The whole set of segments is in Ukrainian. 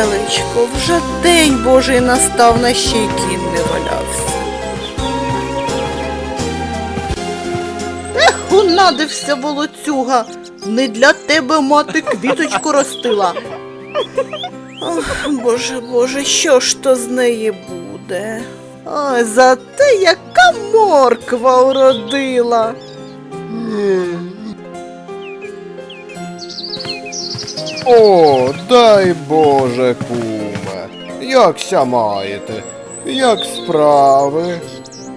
Сонечко, вже день Божий настав, на ще й кін не валявся. Ех, унадився волоцюга, не для тебе мати квіточку ростила. Ох, боже, боже, що ж то з неї буде? Ой, зате яка морква уродила. О, дай Боже, куме. Якся маєте? Як справи?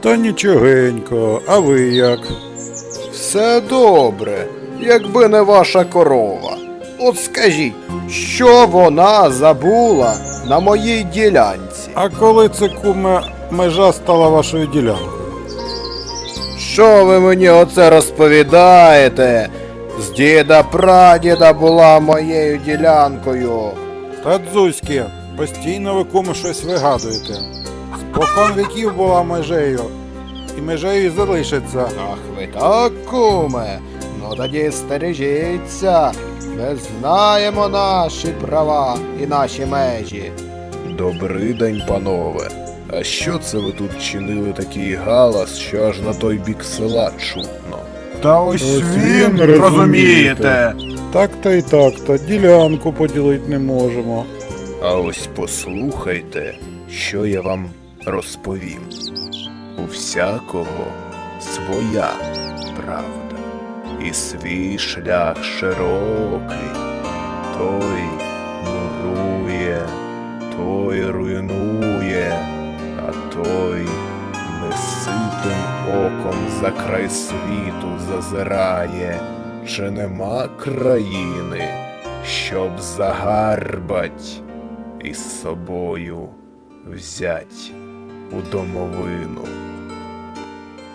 Та нічогенько, а ви як? Все добре, якби не ваша корова. От скажіть, що вона забула на моїй ділянці? А коли це куме межа стала вашою ділянкою? Що ви мені оце розповідаєте? З діда прадіда була моєю ділянкою. Та дзузьки, постійно ви куме щось вигадуєте. Спокон віків була межею, і межею і залишиться. Ах ви так, куме. Ну тоді стережіться. Ми знаємо наші права і наші межі. Добрий день, панове. А що це ви тут чинили такий галас, що аж на той бік села чутно? Та ось він, розумієте. Так та й так, та ділянку поділити не можемо. А ось послухайте, що я вам розповім. У всякого своя правда, і свій шлях широкий, той мурує, той руйнує, а той оком за край світу зазирає, чи нема країни, щоб загарбать і з собою взять у домовину.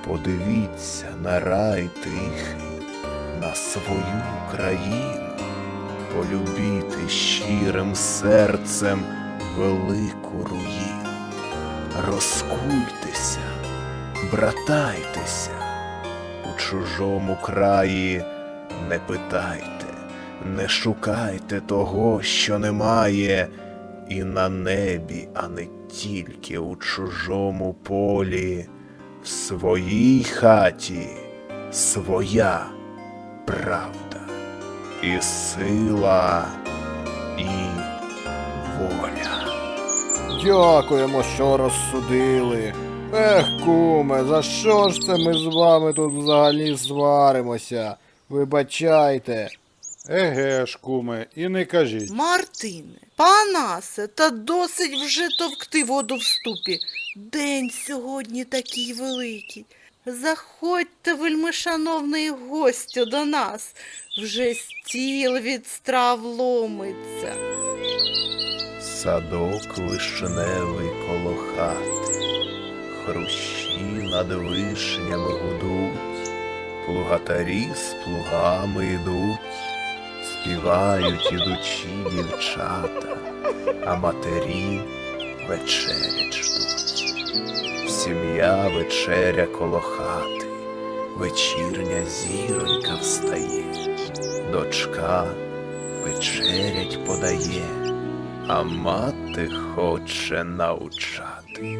Подивіться на рай тихий, на свою країну, полюбіти щирим серцем велику руїну. Розкуйтеся, братайтеся, у чужому краї не питайте, не шукайте того, що немає, і на небі, а не тільки у чужому полі, в своїй хаті своя правда, і сила, і воля. Дякуємо, що розсудили. Ех, куме, за що ж це ми з вами тут взагалі сваримося? Вибачайте. Еге ж, куме, і не кажіть. Мартине, панасе, та досить вже товкти воду в ступі. День сьогодні такий великий. Заходьте, вельмишановний гостю, до нас. Вже стіл від страв ломиться. Садок вишневий коло хати, хрущі над вишнями гудуть, плугатарі з плугами йдуть, співають ідучі дівчата, а матері вечерять ждуть. Сім'я вечеря коло хати, вечірня зіронька встає, дочка вечерять подає. А мати хоче навчати,